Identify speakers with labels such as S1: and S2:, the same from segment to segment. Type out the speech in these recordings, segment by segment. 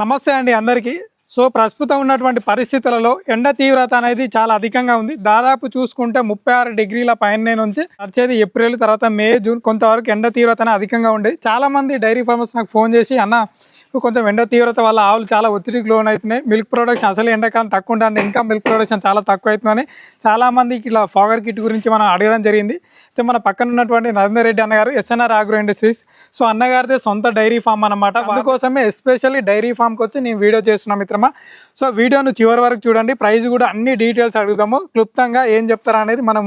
S1: నమస్తే అండి అందరికీ. సో ప్రస్తుతం ఉన్నటువంటి పరిస్థితులలో ఎండ తీవ్రత అనేది చాలా అధికంగా ఉంది. దాదాపు చూసుకుంటే ముప్పై ఆరు డిగ్రీల పైన నుంచి వచ్చేది ఏప్రిల్ తర్వాత మే జూన్ కొంతవరకు ఎండ తీవ్రత అధికంగా ఉండేది. చాలామంది డైరీ ఫార్మర్స్ నాకు ఫోన్ చేసి అన్న కొంచెం ఎండ తీవ్రత వల్ల ఆవులు చాలా ఒత్తిడికి లోన్ అవుతున్నాయి మిల్క్ ప్రొడక్షన్ అసలు ఎండాకాలం తక్కువ ఉంటుంది ఇంకా మిల్క్ ప్రొడక్షన్ చాలా తక్కువ అవుతుందని చాలా మందికి ఇట్లా ఫాగర్ కిట్ గురించి మనం అడగడం జరిగింది. అయితే మన పక్కన ఉన్నటువంటి నరేందర్ రెడ్డి అన్నగారు ఎస్ఎన్ఆర్ ఆగ్రో ఇండస్ట్రీస్ సో అన్నగారిదే సొంత డైరీ ఫామ్ అన్నమాట. అందుకోసమే ఎస్పెషల్లీ డైరీ ఫామ్కి వచ్చి నేను వీడియో చేస్తున్నాం మిత్రమా. సో వీడియోను చివరి వరకు చూడండి. ప్రైస్ కూడా అన్ని డీటెయిల్స్ అడుగుదాము. క్లుప్తంగా ఏం చెప్తారా అనేది మనం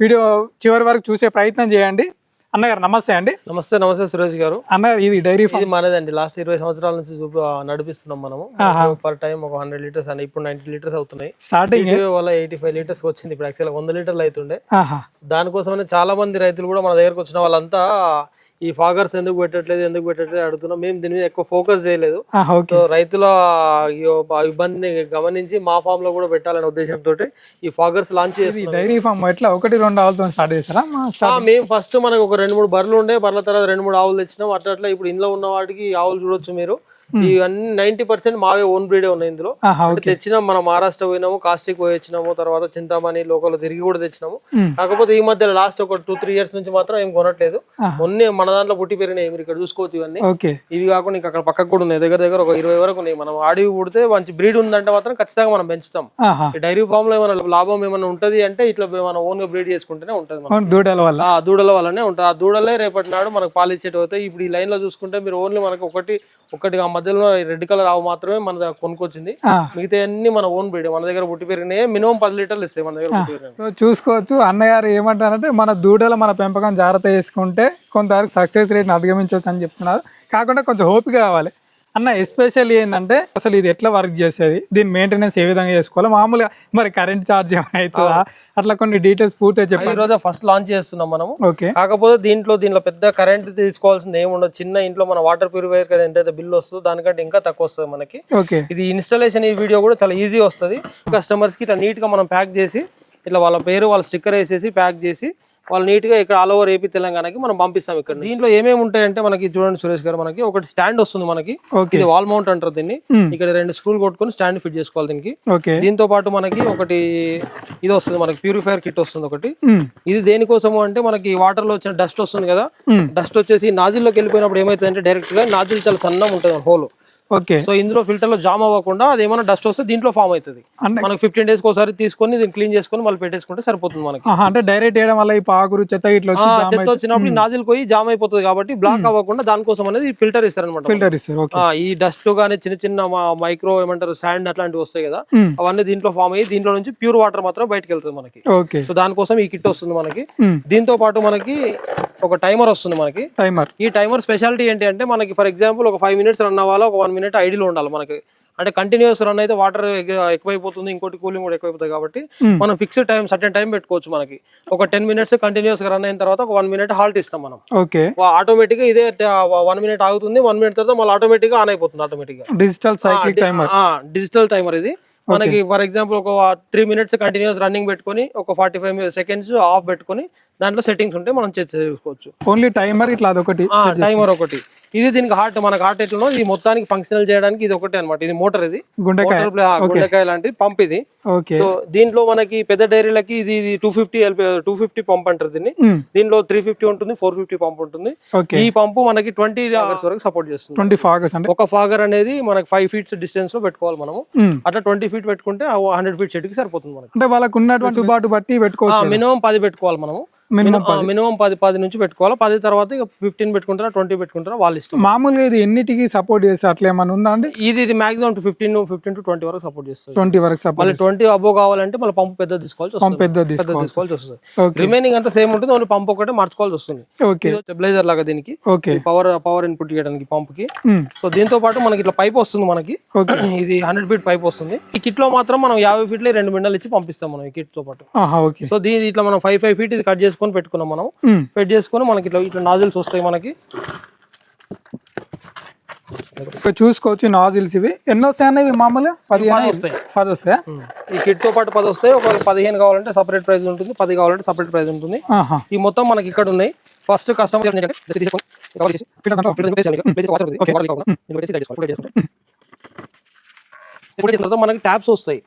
S1: వీడియో చివరి వరకు చూసే ప్రయత్నం చేయండి. అన్నగారు నమస్తే అండి.
S2: నమస్తే నమస్తే సురేష్ గారు.
S1: అన్నగారు ఇది డైరీ ఫామ్.
S2: ఇది మనదండి. లాస్ట్ ఇరవై సంవత్సరాల నుంచి చూపి నడిపిస్తున్నాం మనము.
S1: ఆహా.
S2: పర్ టైం ఒక హండ్రెడ్ లీటర్స్ అని ఇప్పుడు నైన్టీ లీటర్స్ అవుతున్నాయి.
S1: స్టార్టింగ్
S2: వల్ల ఎయిటీ ఫైవ్ లీటర్స్ వచ్చింది ఇప్పుడు యాక్చువల్ వంద లీటర్లు అవుతుండే. దానికోసమనే చాలా మంది రైతులు కూడా మన దగ్గరకు వచ్చిన వాళ్ళంతా ఈ ఫాగర్స్ ఎందుకు పెట్టట్లేదు ఎందుకు పెట్టట్లేదు అడుగుతున్నాం. మేము దీని మీద ఎక్కువ ఫోకస్ చేయలేదు. సో రైతుల ఇబ్బందిని గమనించి మా ఫామ్లో కూడా పెట్టాలనే ఉద్దేశంతో ఈ ఫాగర్స్ లాంచ్ చేస్తున్నాం
S1: డైరీ ఫామ్ ఎట్లా? ఒకటి రెండు ఆవులతో స్టార్ట్ స్టార్ట్
S2: మేము ఫస్ట్ మనకు ఒక రెండు మూడు బర్రెలు ఉండే బర్రెల తర్వాత రెండు మూడు ఆవులు తెచ్చినాం. అట్లా అట్లా ఇప్పుడు ఇంట్లో ఉన్న వాటికి ఆవులు చూడొచ్చు మీరు. ఇవన్నీ నైన్టీ పర్సెంట్ మావే ఓన్ బ్రీడే ఉన్నాయి ఇందులో. తెచ్చినాం మనం మహారాష్ట్ర పోయినాము కాస్టిక్ పోయి వచ్చినాము తర్వాత చింతామణి లోకల్ తిరిగి కూడా తెచ్చినాము.
S1: మ్మ్.
S2: కాకపోతే ఈ మధ్యలో లాస్ట్ ఒక టూ త్రీ ఇయర్స్ నుంచి మాత్రం ఏం కొనట్లేదు. మొన్నే మన దాంట్లో పుట్టి పెరిగినాయి మీరు ఇక్కడ చూసుకోవచ్చు ఇవన్నీ. ఇవి కాకుండా ఇంకా అక్కడ పక్కకు కూడా ఉన్నాయి. దగ్గర దగ్గర ఒక ఇరవై వరకు ఉన్నాయి. మనం ఆడివి పుడితే మంచి బ్రీడ్ ఉందంటే మాత్రం ఖచ్చితంగా మనం పెంచుతాం. డైరీ ఫామ్లో ఏమైనా లాభం ఏమైనా ఉంటది అంటే ఇట్లా మనం ఓన్గా బ్రీడ్ చేసుకుంటేనే ఉంటది
S1: దూడల వల్ల.
S2: ఆ దూడల వల్లనే ఉంటుంది. ఆ దూడలే రేపటి నాడు మనకు పాలు ఇచ్చేటి అవుతాయి ఇప్పుడు ఈ లైన్లో చూసుకుంటే మీరు ఓన్లీ మనకు ఒకటి ఒకటి ఆ మధ్యలో రెడ్ కలర్ ఆవు మాత్రమే మన దగ్గర కొనుక్కొచ్చింది. మిగతా అన్ని మన ఓన్ బ్రీడ్ మన దగ్గర పుట్టి పెరిగినాయి మినిమం పది లీటర్లు ఇస్తాయి మన దగ్గర
S1: చూసుకోవచ్చు. అన్నగారు ఏమంటారంటే మన దూడల మన పెంపకం జాగ్రత్త చేసుకుంటే కొంతవరకు సక్సెస్ రేట్ని అధిగమించవచ్చు అని చెప్తున్నారు. కాకుండా కొంచెం ఓపిక కావాలి. అన్న ఎస్పెషల్లీ ఏంటంటే అసలు ఇది ఎట్లా వర్క్ చేసేది? దీని మెయింటెనెన్స్ ఏ విధంగా చేసుకోవాలి? మామూలుగా మరి కరెంట్ ఛార్జ్ ఏమైనా అవుతుందా? అట్లా కొన్ని డీటెయిల్స్ పూర్తిగా
S2: ఈ
S1: చెప్పండి.
S2: రోజు ఫస్ట్ లాంచ్ చేస్తున్నాం మనము.
S1: ఓకే.
S2: కాకపోతే దీంట్లో దీంట్లో పెద్ద కరెంట్ తీసుకోవాల్సింది ఏమి ఉండదు. చిన్న ఇంట్లో మన వాటర్ ప్యూరిఫైర్ కదా ఎంతైతే బిల్ వస్తుందో దానికంటే ఇంకా తక్కువ వస్తుంది మనకి.
S1: ఓకే.
S2: ఇది ఇన్స్టాలేషన్ ఈ వీడియో కూడా చాలా ఈజీ వస్తుంది. కస్టమర్స్కి ఇట్లా నీట్గా మనం ప్యాక్ చేసి ఇట్లా వాళ్ళ పేరు వాళ్ళ స్టిక్కర్ వేసేసి ప్యాక్ చేసి వాళ్ళు నీట్గా ఇక్కడ ఆల్ ఓవర్ ఏపీ తెలంగాణకి మనం పంపిస్తాం ఇక్కడ దీంట్లో ఏమేమి ఉంటాయంటే మనకి చూడండి సురేష్ గారు మనకి ఒకటి స్టాండ్ వస్తుంది మనకి. ఇది వాల్ మౌంట్ అంటారు దీన్ని. ఇక్కడ రెండు స్క్రూలు కొట్టుకొని స్టాండ్ ఫిట్ చేసుకోవాలి దీనికి. దీంతో పాటు మనకి ఒకటి ఇది వస్తుంది మనకి ప్యూరిఫైర్ కిట్ వస్తుంది ఒకటి. ఇది దేనికోసము అంటే మనకి వాటర్లో వచ్చిన డస్ట్ వస్తుంది కదా. డస్ట్ వచ్చేసి నాజిల్లోకి వెళ్ళిపోయినప్పుడు ఏమైతుంది అంటే డైరెక్ట్గా నాజిల్ చాలా సన్నం ఉంటుంది హోల్.
S1: ఓకే.
S2: సో ఇందులో ఫిల్టర్లో జామ్ అవ్వకుండా అది ఏమైనా డస్ట్ వస్తే దీంట్లో ఫామ్ అవుతుంది. మనకి ఫిఫ్టీన్ డేస్ ఒకసారి తీసుకొని దీన్ని క్లీన్ చేసుకొని మళ్ళీ పెట్టేసుకుంటే సరిపోతుంది మనకి.
S1: అంటే డైరెక్ట్ చేయడం వల్ల ఈ పాకురు చెత్త ఇట్లా
S2: చెత్త వచ్చినప్పుడు నాజిల్ పోయి జామ్ అయిపోతుంది కాబట్టి బ్లాక్ అవ్వకుండా దానికోసం అనేది ఫిల్టర్ ఇస్తారనమాట
S1: ఫిల్టర్ ఇస్తారు
S2: ఈ డస్ట్ గానీ చిన్న చిన్న మైక్రో ఏమంటారు శాండ్ అట్లాంటివి వస్తాయి కదా. అవన్నీ దీంట్లో ఫామ్ అయ్యి దీంట్లో నుంచి ప్యూర్ వాటర్ మాత్రం బయటకు వెళ్తుంది మనకి.
S1: ఓకే.
S2: సో దానికోసం ఈ కిట్ వస్తుంది మనకి. దీంతో పాటు మనకి ఒక టైమర్ వస్తుంది మనకి.
S1: టైమర్.
S2: ఈ టైమర్ స్పెషాలిటీ ఏంటి అంటే మనకి ఫర్ ఎగ్జాంపుల్ ఒక ఫైవ్ మినిట్స్ రన్ అవ్వాలా ఒక వన్ మినిట్ ఐడిలో ఉండాలి. మనకి అంటే కంటిన్యూస్ రన్ అయితే వాటర్ ఎక్కువైపోతుంది ఇంకోటి కూలింగ్ కూడా ఎక్కువైపోతుంది కాబట్టి
S1: Hmm.
S2: మనం ఫిక్స్డ్ టైం సర్టెన్ టైం పెట్టుకోవచ్చు మనకి. ఒక టెన్ మినిట్స్ కంటిన్యూస్గా రన్ అయిన తర్వాత ఒక వన్ మినిట్ హాల్ట్ ఇస్తాం మనం.
S1: ఓకే
S2: ఆటోమేటిక్గా ఇదే వన్ మినిట్ ఆగుతుంది వన్ మినిట్ తర్వాత మళ్ళీ ఆటోమేటిక్గా ఆన్ అయిపోతుంది ఆటోమేటిక్గా
S1: digital cyclic timer
S2: digital timer ఇది. మనకి ఫర్ ఎగ్జాంపుల్ ఒక త్రీ మినిట్స్ కంటిన్యూస్ రన్నింగ్ పెట్టుకొని ఒక ఫార్టీ ఫైవ్ సెకండ్స్ ఆఫ్ పెట్టుకొని దాంట్లో సెట్టింగ్స్ ఉంటే మనం చేసుకోవచ్చు.
S1: ఓన్లీ టైమర్ ఇట్లా అదొకటి
S2: టైమర్ ఒకటి. ఇది దీనికి హార్ట్ మనకి హార్ట్ ఎట్లనో ఇది మొత్తానికి ఫంక్షనల్ చేయడానికి ఇది ఒకటే అన్నమాట. ఇది మోటార్ ఇది.
S1: గుండెకాయ.
S2: లాంటిది పంప్ ఇది. సో దీంట్లో మనకి పెద్ద డైరీలకి ఇది ఇది two fifty two fifty pump అంటారు దీన్ని. దీనిలో త్రీ ఫిఫ్టీ ఉంటుంది ఫోర్ ఫిఫ్టీ పంప్ ఉంటుంది. ఈ పంపు మనకి ట్వంటీ అవర్స్ వరకు సపోర్ట్ చేస్తుంది.
S1: ట్వంటీ ఫాగస్ అంటే?
S2: ఒక ఫాగర్ అనేది మనకి ఫైవ్ ఫీట్స్ డిస్టెన్స్లో పెట్టుకోవాలి మనము. అట్లా ట్వంటీ ఫీట్ పెట్టుకుంటే హండ్రెడ్ ఫీట్ చెట్టుకి సరిపోతుంది మనకి.
S1: అంటే వాళ్ళకు ఉన్నటువంటి సుబాటు బట్టి పెట్టుకోవచ్చు
S2: మినిమం పది పెట్టుకోవాలి మనము.
S1: మినిమం
S2: పది. పది నుంచి పెట్టుకోవాలి. పది తర్వాత ఇక ఫిఫ్టీన్ పెట్టుకుంటారా ట్వంటీ పెట్టుకుంటారా వాళ్ళ ఇష్టం
S1: మామూలుగా ఇది ఎన్నిటికి సపోర్ట్ చేస్తే అట్లా ఏమైనా ఉందా అండి?
S2: ఇది ఇది maximum fifteen fifteen to twenty వరకు సపోర్ట్ చేస్తుంది.
S1: ట్వంటీ వరకు సపోర్ట్
S2: మళ్ళీ ట్వంటీ అబో కావాలంటే మళ్ళీ పంపు పెద్ద తీసుకోవాల్సి
S1: పంప్
S2: వస్తుంది.
S1: పెద్ద
S2: పెద్ద
S1: తీసుకోవాలి
S2: తీసుకోవాల్సి వస్తుంది. రిమైనింగ్ అంతా సేమ్ ఉంటుంది ఓన్లీ పంప్ ఒకటే మార్చుకోవాల్సి వస్తుంది.
S1: ఓకే
S2: స్టెబిలైజర్ లాగా దీనికి.
S1: ఓకే
S2: పవర్ పవర్ ఇన్పుట్ చేయడానికి
S1: పంప్కి.
S2: సో దీంతో పాటు మనకి ఇట్లా పైప్ వస్తుంది మనకి. ఇది హండ్రెడ్ ఫీట్ పైప్ వస్తుంది. ఈ కిట్లో మాత్రం మనం యాభై ఫీట్లే రెండు బిండలు ఇచ్చి పంపిస్తాం మనం ఈ కిట్తో పాటు సో దీని ఇట్లా మనం ఫైవ్ ఫైవ్ ఫీట్ ఇది కట్ చేసుకొని పెట్టుకున్నాం మనం.
S1: మ్మ్.
S2: కట్ చేసుకొని మనకి ఇట్లా ఇట్లా నాజిల్స్ వస్తాయి మనకి.
S1: ఇక్కడ చూసుకోవచ్చు నాజిల్స్ ఇవి. ఎన్నో వస్తాయి ఇవి మామూలుగా పదిహేను?
S2: వస్తాయి.
S1: పది వస్తాయా?
S2: ఈ కిట్తో పాటు పది వస్తాయి. ఒక పదిహేను కావాలంటే సపరేట్ ప్రైస్ ఉంటుంది. పది కావాలంటే సపరేట్ ప్రైస్ ఉంటుంది. ఈ మొత్తం మనకి ఇక్కడ ఉన్నాయి. ఫస్ట్ కస్టమర్ ఇప్పుడు మనకి ట్యాప్స్ వస్తాయి.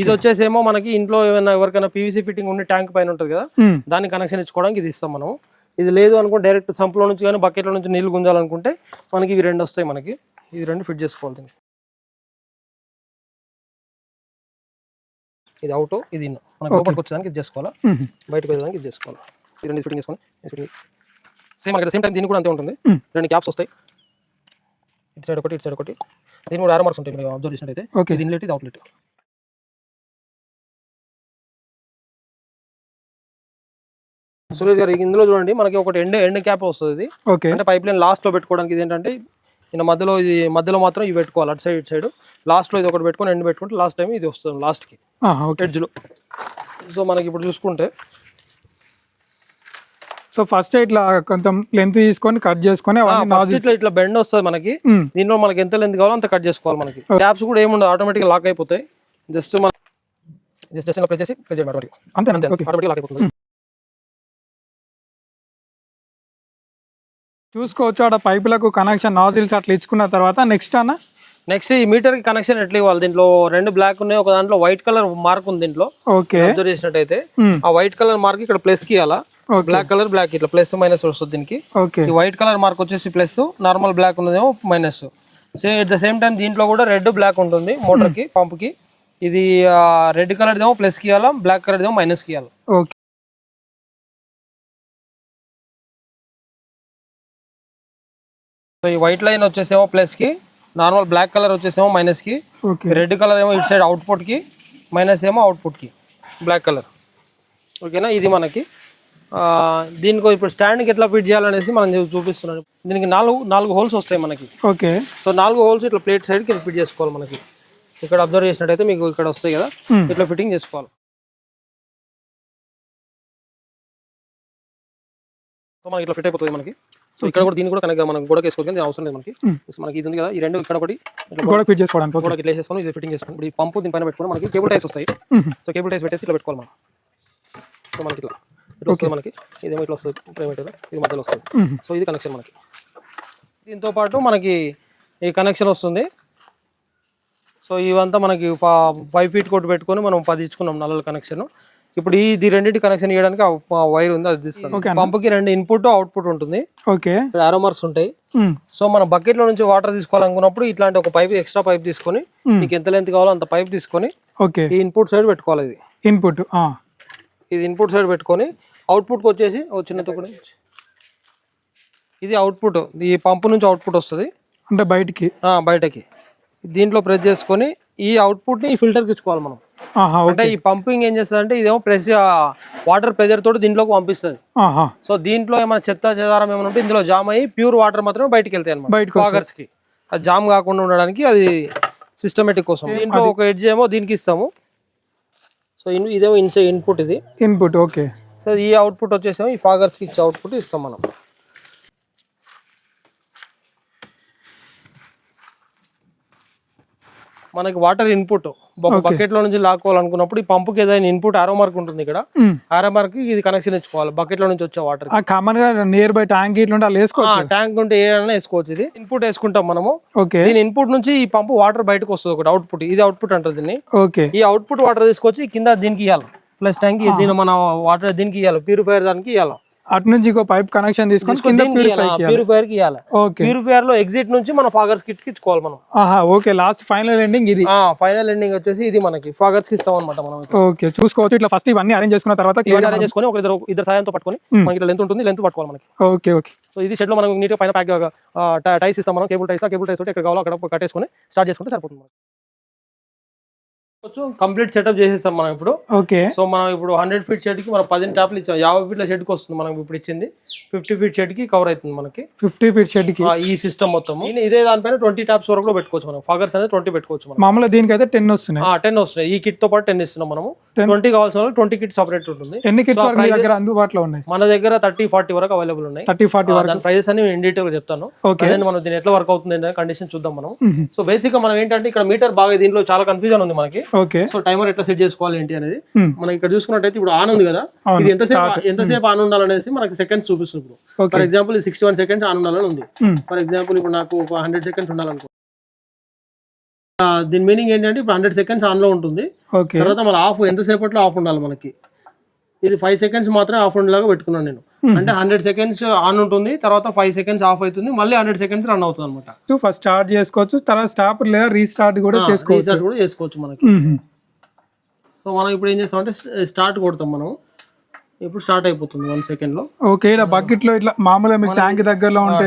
S2: ఇది వచ్చేసేమో మనకి ఇంట్లో ఏమైనా ఎవరికైనా పీవీసీ ఫిట్టింగ్ ఉండి ట్యాంక్ పైన ఉంటుంది కదా. దానికి కనెక్షన్ ఇచ్చుకోవడానికి ఇది ఇస్తాం మనం ఇది లేదు అనుకుంటే డైరెక్ట్ సంపులో నుంచి కానీ బకెట్లో నుంచి నీళ్ళు గుంజాలనుకుంటే మనకి ఇవి రెండు వస్తాయి మనకి. ఇది రెండు ఫిట్ చేసుకోవాలి దీనికి ఇది అవుట్ ఇది ఇన్. మనకి
S1: Okay.
S2: లోపలికి వచ్చేదానికి ఇది చేసుకోవాలా? బయటకు వెళ్ళడానికి ఇది చేసుకోవాలి? ఇది రెండు ఫిట్టింగ్ చేసుకొని సేమ్ మనకి సేమ్ టైం దీనికి కూడా అంతే ఉంటుంది. రెండు క్యాప్స్ వస్తాయి. ఇటు సైడ్ ఒకటి ఇటు సైడ్ ఒకటి. దీని కూడా ఆరో మార్క్స్ ఉంటాయి మీరు అబ్జర్వ్ చేసినట్టయితే.
S1: ఓకే.
S2: ఇది ఇన్లెట్ ఇది అవుట్లెట్ సురేష్ గారు ఇందులో చూడండి మనకి ఒకటి ఎండ్ ఎండ్ క్యాప్ వస్తుంది ఇది.
S1: ఓకే.
S2: అంటే పైప్ లైన్ లాస్ట్లో పెట్టుకోవడానికి ఇది ఏంటంటే ఈయన మధ్యలో ఇది మధ్యలో మాత్రం ఇవి పెట్టుకోవాలి అటు సైడ్ ఇటు సైడ్. లాస్ట్లో ఇది ఒకటి పెట్టుకొని ఎండ్ పెట్టుకుంటే లాస్ట్ టైం ఇది వస్తుంది లాస్ట్కి ఎడ్జ్లో సో మనకి ఇప్పుడు చూసుకుంటే
S1: సో ఫస్ట్ ఇట్లా కొంచెం లెంత్ తీసుకొని కట్ చేసుకొని
S2: ఇట్లా ఇట్లా బెండ్ వస్తుంది మనకి. దీనిలో మనకి ఎంత లెంత్ కావాలో అంత కట్ చేసుకోవాలి మనకి. ట్యాప్స్ కూడా ఏముండదు ఆటోమేటిక్ లాక్ అయిపోతాయి. జస్ట్ మన జస్ట్ జస్ట్ ప్రెస్ చేసి ప్రెస్ చేయండి
S1: అంతేనా? ఓకే.
S2: ఆటోమేటిక్ లాక్ అయిపోతుంది.
S1: చూసుకోవచ్చు ఆడ పైపులకు కనెక్షన్ నాజిల్స్ అట్లా ఇచ్చుకున్న తర్వాత నెక్స్ట్ అన్న?
S2: నెక్స్ట్ ఈ మీటర్కి కనెక్షన్ ఎట్లా ఇవ్వాలి? దీంట్లో రెండు బ్లాక్ ఉన్నాయి ఒక దాంట్లో వైట్ కలర్ మార్క్ ఉంది దీంట్లో.
S1: ఓకే
S2: అబ్జర్వ్ చేసినట్టయితే.
S1: ఉమ్,
S2: ఆ వైట్ కలర్ మార్క్ ఇక్కడ ప్లస్కి ఇవ్వాలా? బ్లాక్ కలర్ బ్లాక్ ఇట్లా ప్లస్ మైనస్ వస్తుంది దీనికి. ఈ వైట్ కలర్ మార్క్ వచ్చేసి ప్లస్ నార్మల్ బ్లాక్ ఉన్నదేమో minus so at the same time దీంట్లో కూడా రెడ్ బ్లాక్ ఉంటుంది మోటార్కి పంప్కి. ఇది రెడ్ కలర్ ఏమో ప్లస్కి ఇవ్వాలా? బ్లాక్ కలర్ ఏమో మైనస్కి ఇవ్వాలి? సో ఈ వైట్ లైన్ వచ్చేసేమో ప్లస్కి నార్మల్ బ్లాక్ కలర్ వచ్చేసేమో మైనస్కి
S1: ఓకే
S2: రెడ్ కలర్ ఏమో ఇటు సైడ్ అవుట్పుట్కి మైనస్ ఏమో అవుట్పుట్కి బ్లాక్ కలర్ ఓకేనా ఇది మనకి. దీనికి ఇప్పుడు స్టాండ్కి ఎట్లా ఫిట్ చేయాలనేసి మనం చూ- చూపిస్తున్నాను. దీనికి నాలుగు నాలుగు హోల్స్ వస్తాయి మనకి.
S1: ఓకే
S2: సో నాలుగు హోల్స్ ఇట్లా ప్లేట్ సైడ్కి ఫిట్ చేసుకోవాలి మనకి. ఇక్కడ అబ్జర్వ్ చేసినట్టయితే మీకు ఇక్కడ వస్తాయి కదా?
S1: ఉమ్,
S2: ఇట్లా ఫిట్టింగ్ చేసుకోవాలి. సో మనకి ఇట్లా ఫిట్ అయిపోతుంది మనకి. సో ఇక్కడ కూడా దీన్ని కూడా కనుక మనం గోడకి దీని అవసరం లేదు మనకి.
S1: Hmm.
S2: మనకి ఇది ఉంది కదా ఈ రెండు ఇక్కడ ఒకటి
S1: గోడ ఫిట్ చేసుకోవడానికి
S2: గోడకి ఇట్లా వేసేసుకొని ఇది ఫిట్టింగ్ చేసుకొని ఇప్పుడు ఈ పంపు దీని పైన పెట్టుకొని మనకి కేబుల్ టైస్ వస్తాయి. సో కేబుల్ టైస్ పెట్టేసి ఇట్లా పెట్టుకోవాలి మనం. సో మనకి ఇట్లా ఇట్లా వస్తుంది మనకి. ఇదేమో ఇట్లా వస్తుంది ప్రైవేట్ ఇది మధ్యలో వస్తుంది. సో ఇది కనెక్షన్ మనకి. దీంతో పాటు మనకి ఈ కనెక్షన్ వస్తుంది. సో ఇవంతా మనకి ఫైవ్ ఫీట్ కొట్టు పెట్టుకొని మనం పది ఇచ్చుకున్నాం నల్లల కనెక్షన్ ఇప్పుడు ఈ ఇది రెండింటి కనెక్షన్ ఇవ్వడానికి వైర్ ఉంది అది తీసుకుంటాం
S1: అన్న.
S2: పంపుకి రెండు ఇన్పుట్ అవుట్పుట్ ఉంటుంది.
S1: ఓకే
S2: marks ఉంటాయి. సో మనం bucket లో నుంచి వాటర్ తీసుకోవాలనుకున్నప్పుడు ఇట్లాంటి ఒక పైప్ ఎక్స్ట్రా పైప్ తీసుకొని
S1: Hmm.
S2: మీకు ఎంత లెంత్ కావాలో అంత పైప్ తీసుకొని
S1: ఓకే
S2: ఈ ఇన్పుట్ సైడ్ పెట్టుకోవాలి ఇది.
S1: ఇన్పుట్
S2: ఇది ఇన్పుట్ సైడ్ పెట్టుకొని అవుట్పుట్కి వచ్చేసి చిన్న తుక్కడ ఇది అవుట్పుట్ ఈ పంపు నుంచి అవుట్పుట్ వస్తుంది.
S1: అంటే బయటికి.
S2: బయటకి. దీంట్లో ప్రెస్ చేసుకొని ఈ అవుట్పుట్ని ఈ ఫిల్టర్కి ఇచ్చుకోవాలి మనం. అంటే ఈ పంపింగ్ ఏం చేస్తుంది అంటే ఇదేమో ప్రెస్ వాటర్ ప్రెజర్ తోటి దీంట్లోకి పంపిస్తుంది. సో దీంట్లో ఏమైనా చెత్త చెదారం ఏమైనా ఉంటే ఇందులో జామ్ అయ్యి ప్యూర్ వాటర్ మాత్రమే బయటికి వెళ్తాయి అనమాట. ఫాగర్స్కి. అది జామ్ కాకుండా ఉండడానికి అది సిస్టమేటిక్ కోసం. దీంట్లో ఒక ఎడ్జ్ ఏమో దీనికి ఇస్తాము. సో ఇదేమో ఇన్సై ఇన్పుట్ ఇది.
S1: ఇన్పుట్ ఓకే
S2: సో ఈ అవుట్పుట్ వచ్చేసేమో ఈ ఫాగర్స్కి ఇచ్చే అవుట్పుట్ ఇస్తాం మనం. మనకి వాటర్ ఇన్పుట్ ఒక బకెట్లో నుంచి లాక్కోవాలనుకున్నప్పుడు ఈ పంపుకి ఏదైనా ఇన్పుట్ ఆరో మార్క్ ఉంటుంది ఇక్కడ. ఆరో మార్క్ ఇది కనెక్షన్ ఇచ్చుకోవాలి బకెట్లో నుంచి వచ్చే వాటర్
S1: కామన్గా నియర్ బై ట్యాంక్ ఇట్లా వేసుకోవచ్చు.
S2: ట్యాంక్ ఉంటే ఏదైనా వేసుకోవచ్చు ఇది. ఇన్పుట్ వేసుకుంటాం మనము.
S1: ఓకే.
S2: దీని ఇన్పుట్ నుంచి ఈ పంపు వాటర్ బయటకు వస్తుంది ఒకటి అవుట్పుట్ ఇది అవుట్పుట్ అంటారు దీన్ని.
S1: ఓకే.
S2: ఈ అవుట్పుట్ వాటర్ తీసుకొచ్చి కింద దీనికి ఇవ్వాలి ప్లస్ ట్యాంక్ దీని మన వాటర్ దీనికి ఇవ్వాలి ప్యూరిఫైర్ దానికి ఇవ్వాలి
S1: అటు నుంచి ఇంకో పైప్ కనెక్షన్ తీసుకొని కింద ప్యూరిఫై
S2: ప్యూరిఫైర్కి ఇవ్వాలి
S1: ఓకే
S2: ప్యూరిఫైయర్లో ఎగ్జిట్ నుంచి మన ఫాగర్స్ కిట్కి ఇచ్చుకోవాలి మనం.
S1: ఆహా ఓకే లాస్ట్ ఫైనల్ ఎండింగ్ ఇది.
S2: ఫైనల్ ఎండింగ్ వచ్చేసి ఇది మనకి. ఫాగర్స్కి ఇస్తాం అనమాట మనం
S1: ఓకే చూసుకోవచ్చు. ఇట్లా ఫస్ట్ ఇవన్నీ అరేంజ్ చేసుకున్న తర్వాత క్లియర్
S2: అరేంజ్ చేసుకొని ఒక ఇద్దరు ఇద్దరు సాయంతో పట్టుకొని
S1: Hmm.
S2: మనకి లెంత్ ఉంటుంది లెంత్ పట్టుకోవాలి మనకి.
S1: ఓకే ఓకే
S2: సో ఇది షెడ్లో మనం నీట్ పైన ప్యాక్ టైస్ ఇస్తాం మనం కేబుల్ టైస్ కేబుల్ టైస్ తోటి ఎక్కడ కావాలో అక్కడ కట్టేసుకొని స్టార్ట్ చేసుకుంటే సరిపోతుంది కంప్లీట్ సెటప్ చేసేస్తాం మనం ఇప్పుడు.
S1: ఓకే.
S2: సో మనం ఇప్పుడు హండ్రెడ్ ఫీట్ షెడ్కి మనం పదిహేను ట్యాప్లు ఇచ్చాం. యాభై ఫీట్ల షెడ్కి వస్తుంది మనం ఇప్పుడు ఇచ్చింది. ఫిఫ్టీ ఫీట్ షెడ్కి కవర్ అవుతుంది మనకి.
S1: ఫిఫ్టీ ఫీట్ షెడ్కి.
S2: ఆ, ఈ సిస్టమ్ మొత్తం. ఇదే దానిపైన ట్వంటీ ట్యాప్స్ వరకు కూడా పెట్టుకోవచ్చు మనం. ఫాగర్స్ అనేది ట్వంటీ పెట్టుకోవచ్చు మనం.
S1: మామూలుగా దీనికైతే టెన్ వస్తున్నాయి.
S2: టెన్ వస్తున్నాయి. ఈ కిట్తో పాటు టెన్ ఇస్తున్నాం మనము.
S1: 10.
S2: ట్వంటీ కావాల్సిన వాళ్ళు ట్వంటీ కిట్ సపరేట్ ఉంటుంది.
S1: ఎన్ని కిట్స్ మీ దగ్గర అందుబాటులో ఉన్నాయి?
S2: మన దగ్గర థర్టీ ఫార్టీ వరకు అవైలబుల్ ఉన్నాయి.
S1: థర్టీ ఫార్టీ
S2: దాని ప్రైజెస్ అని ఇన్ డీటెయిల్ చెప్తాను.
S1: ఓకే.
S2: అదే మనం దీని ఎట్లా వర్క్ అవుతుంది కండిషన్ చూద్దాం మనం. సో బేసిక్గా మనం ఏంటంటే ఇక్కడ మీటర్ బాగా దీంట్లో చాలా కన్ఫ్యూజన్ ఉంది మనకి.
S1: ఓకే.
S2: సో టైమర్ ఎట్లా సెట్ చేసుకోవాలి ఏంటి అనేది
S1: మ్మ్.
S2: మనం ఇక్కడ చూసుకున్నట్టయితే ఇప్పుడు ఆన్ ఉంది కదా. ఇది ఎంతసేపు. ఎంతసేపు ఆన్ ఉండాలనేసి మనకి సెకండ్స్ చూపిస్తుంది ఇప్పుడు for example sixty one seconds on ఉండాలని ఉంది. ఫర్ ఎగ్జాంపుల్ ఇప్పుడు నాకు ఒక హండ్రెడ్ సెకండ్స్ ఉండాలనుకో. దీని మీనింగ్ ఏంటంటే ఇప్పుడు హండ్రెడ్ సెకండ్స్ ఆన్లో ఉంటుంది తర్వాత మన ఆఫ్ ఎంతసేపట్లో ఆఫ్ ఉండాలి మనకి. ఇది ఫైవ్ సెకండ్స్ మాత్రమే ఆఫ్ ఉండేలాగా పెట్టుకున్నాను నేను. అంటే హండ్రెడ్ సెకండ్స్ ఆన్ ఉంటుంది తర్వాత ఫైవ్ సెకండ్స్ ఆఫ్ అవుతుంది మళ్ళీ హండ్రెడ్ సెకండ్స్ రన్ అవుతుంది అనమాట
S1: ఫస్ట్ స్టార్ట్ చేసుకోవచ్చు తర్వాత స్టాప్ లేదా రీస్టార్ట్ కూడా చేసుకోవచ్చు.
S2: కూడా చేసుకోవచ్చు మనకి.
S1: మ్మ్.
S2: సో మనం ఇప్పుడు ఏం చేస్తాం అంటే స్టార్ట్ కొడతాం మనం. ఇప్పుడు స్టార్ట్ అయిపోతుంది వన్ సెకండ్లో.
S1: ఓకే ఇక్కడ బకెట్లో ఇట్లా మామూలుగా మీకు ట్యాంక్ దగ్గరలో ఉంటే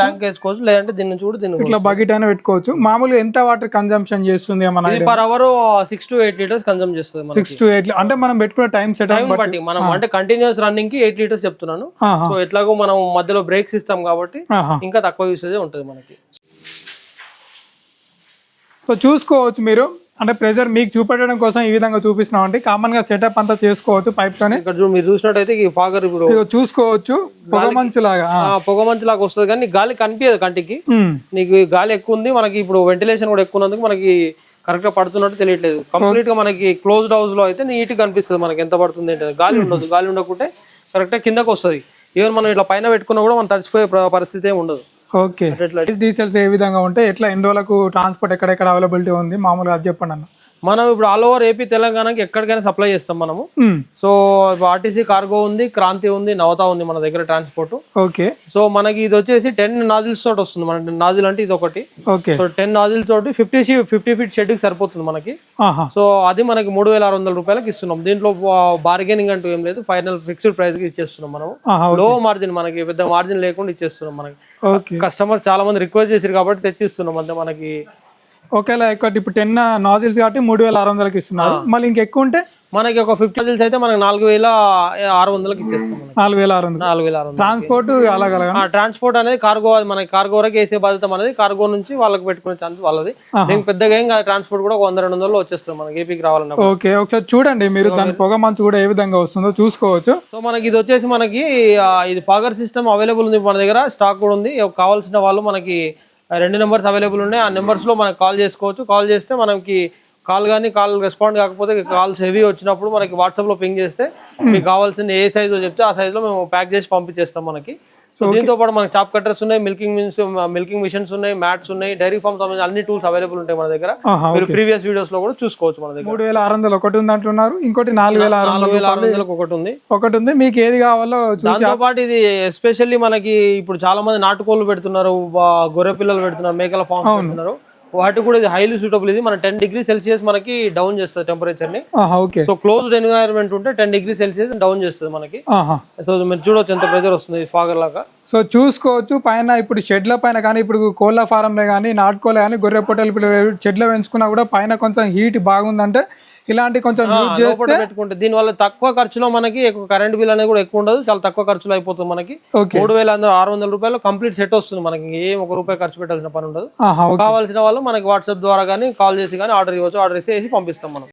S2: ట్యాంక్ వేసుకోవచ్చు? లేదంటే దీని నుంచి కూడా దీన్ని
S1: ఇట్లా బకెట్ అయినా పెట్టుకోవచ్చు. మామూలుగా ఎంత వాటర్ కన్జంప్షన్ చేస్తుంది మన
S2: per hour six to eight litres consume చేస్తుంది
S1: సిక్స్ టు ఎయిట్ అంటే మనం పెట్టుకునే టైం సెట్
S2: టైం బట్టి. మనం అంటే కంటిన్యూస్ రన్నింగ్కి ఎయిట్ లీటర్స్ చెప్తున్నాను. సో ఎట్లాగో మనం మధ్యలో బ్రేక్స్ ఇస్తాం కాబట్టి ఇంకా తక్కువ యూసేజ్ ఉంటుంది మనకి.
S1: సో చూసుకోవచ్చు మీరు. అంటే ప్రెజర్ మీకు చూపెట్టడం కోసం ఈ విధంగా చూపిస్తున్నాం అంటే కామన్గా సెటప్ అంతా చేసుకోవచ్చు పైప్ తోనే
S2: ఇక్కడ మీరు చూసినట్టయితే ఈ ఫాగర్ ఇప్పుడు
S1: చూసుకోవచ్చు. పొగ మంచు లాగా
S2: ఆ, పొగ మంచు లాగా వస్తుంది కానీ గాలి కనిపించదు కంటికి. నీకు గాలి ఎక్కువ ఉంది మనకి ఇప్పుడు వెంటిలేషన్ కూడా ఎక్కువ ఉన్నందుకు మనకి కరెక్ట్గా పడుతున్నట్టు తెలియట్లేదు. కంప్లీట్గా మనకి క్లోజ్డ్ హౌస్లో అయితే నీట్గా కనిపిస్తుంది మనకి ఎంత పడుతుంది ఏంటంటే గాలి ఉండదు గాలి ఉండకుంటే కరెక్ట్గా కిందకు వస్తుంది. ఈవెన్ మనం ఇట్లా పైన పెట్టుకున్నా కూడా మనం తడిచిపోయే ప్ర- పరిస్థితి ఏమి ఉండదు.
S1: ఓకే. డీసెల్స్ ఏ విధంగా ఉంటాయి ఎట్లా ఎన్ని రోజులకు ట్రాన్స్పోర్ట్ ఎక్కడెక్కడ అవైలబిలిటీ ఉంది? మామూలుగా అది చెప్పండి అన్న.
S2: మనం ఇప్పుడు ఆల్ ఓవర్ ఏపీ తెలంగాణకి ఎక్కడికైనా సప్లై చేస్తాం మనము. సో ఆర్టీసీ కార్గో ఉంది క్రాంతి ఉంది నవత ఉంది మన దగ్గర ట్రాన్స్పోర్ట్
S1: ఓకే
S2: సో మనకి ఇది వచ్చేసి టెన్ నాజిల్స్ తోటి వస్తుంది మన నాజిల్ అంటే ఇది ఒకటి.
S1: ఓకే
S2: సో టెన్ నాజిల్ తోటి ఫిఫ్టీ ఫిఫ్టీ ఫీట్ షెడ్కి సరిపోతుంది మనకి. సో అది మనకి మూడు వేల ఆరు వందల రూపాయలకి ఇస్తున్నాం. దీంట్లో బార్గెనింగ్ అంటూ ఏం లేదు. ఫైనల్ ఫిక్స్డ్ ప్రైస్కి ఇచ్చేస్తున్నాం మనం లో మార్జిన్ మనకి పెద్ద మార్జిన్ లేకుండా ఇచ్చేస్తున్నాం మనకి. కస్టమర్ చాలా మంది రిక్వెస్ట్ చేశారు కాబట్టి తెచ్చిస్తున్నాం అంతే మనకి.
S1: ఒకేలా ఎక్కువ ఇప్పుడు టెన్ నాజిల్స్ కాబట్టి మూడు వేల ఆరు వందలకి ఇస్తున్నారు. మళ్ళీ ఇంకెక్కువ ఉంటే?
S2: మనకి ఒక ఫిఫ్టీ నాజిల్స్ అయితే మనకి నాలుగు వేల ఆరు వందలకి ఇచ్చేస్తాం
S1: నాలుగు వేల ఆరు వందలు
S2: నాలుగు వేల ఆరు వందలు
S1: ట్రాన్స్పోర్ట్ అలాగలగా
S2: ఆ ట్రాన్స్పోర్ట్ అనేది కార్గో అది మనకి కార్గో వరకు వేసే బాధ్యత అనేది కార్గో నుంచి వాళ్ళకి పెట్టుకునే ఛాన్స్ వాళ్ళది. దీనికి పెద్దగా ఏం కాదు ట్రాన్స్పోర్ట్ కూడా ఒక వంద రెండు వందలు వచ్చేస్తుంది మనకి ఏపీకి రావాలన్న
S1: ఓకే ఒకసారి చూడండి మీరు దాని పొగ మంచు కూడా ఏ విధంగా వస్తుందో చూసుకోవచ్చు.
S2: సో మనకి ఇది వచ్చేసి మనకి ఇది పాగర్ సిస్టమ్ అవైలబుల్ ఉంది మన దగ్గర స్టాక్ కూడా ఉంది. కావాల్సిన వాళ్ళు మనకి రెండు నెంబర్స్ అవైలబుల్ ఉన్నాయి. ఆ నెంబర్స్లో మనకి కాల్ చేసుకోవచ్చు. కాల్ చేస్తే మనకి కాల్ కానీ కాల్ రెస్పాండ్ కాకపోతే కాల్స్ హెవీ వచ్చినప్పుడు మనకి వాట్సాప్లో పింగ్ చేస్తే మీకు కావాల్సిన ఏ సైజు చెప్తే ఆ సైజులో మేము ప్యాక్ చేసి పంపించేస్తాం మనకి. సో దీంతో పాటు మనకి చాప్ కట్టర్స్ ఉన్నాయి మిల్కింగ్ మిన్స్ మిల్కింగ్ మిషన్స్ ఉన్నాయి మ్యాట్స్ ఉన్నాయి డైరీ ఫార్మ్ సంబంధించిన అన్ని టూల్స్ అవైలబుల్ ఉంటాయి మన దగ్గర. మీరు ప్రీవియస్ వీడియోస్లో కూడా చూసుకోవచ్చు మన దగ్గర.
S1: మూడు వేల ఆరు వందలు ఒకటి ఉంది అంటున్నారు ఇంకోటి నాలుగు వేల ఆరు
S2: నాలుగు
S1: వందలు
S2: వేల ఆరు వందలకు ఒకటి ఉంది.
S1: ఒకటి ఉంది. మీకు ఏది కావాలో
S2: దాంతో పాటు ఇది ఎస్పెషల్లీ మనకి ఇప్పుడు చాలా మంది నాటుకోళ్ళు పెడుతున్నారు గొర్రె పిల్లలు పెడుతున్నారు మేకల ఫామ్ పెడుతున్నారు. వాటి కూడా ఇది హైలీ సూటబుల్ ఇది మన టెన్ డిగ్రీ సెల్సియస్ మనకి డౌన్ చేస్తుంది
S1: టెంపరేచర్ని. ఓకే
S2: సో క్లోజ్డ్ ఎన్వైరన్మెంట్ ఉంటే టెన్ డిగ్రీ సెల్సియస్ డౌన్ చేస్తుంది మనకి. సో మీరు చూడొచ్చు ఎంత ప్రెజర్ వస్తుంది ఫాగర్ లాగా.
S1: సో చూసుకోవచ్చు. పైన ఇప్పుడు షెడ్ల పైన కానీ ఇప్పుడు కోళ్ళ ఫారంలో కానీ నాటుకోలే కానీ గొర్రె పొట్టలు ఇప్పుడు షెడ్లో పెంచుకున్నా కూడా పైన కొంచెం హీట్ బాగుందంటే ఇలాంటి కొంచెం యూజ్
S2: లోపల
S1: చేస్తే
S2: పెట్టుకుంటే దీని వల్ల తక్కువ ఖర్చులో మనకి ఎక్కువ కరెంట్ బిల్ అనేది కూడా ఎక్కువ ఉండదు చాలా తక్కువ ఖర్చులో అయిపోతుంది మనకి. మూడు వేల ఆరు వందల రూపాయలు కంప్లీట్ సెట్ వస్తుంది మనకి. ఏం ఒక రూపాయి ఖర్చు పెట్టాల్సిన పని ఉండదు. కావాల్సిన వాళ్ళు మనకి వాట్సాప్ ద్వారా కానీ కాల్ చేసి కానీ ఆర్డర్ ఇవ్వచ్చు. ఆర్డర్ ఇస్తే వేసి పంపిస్తాం మనం.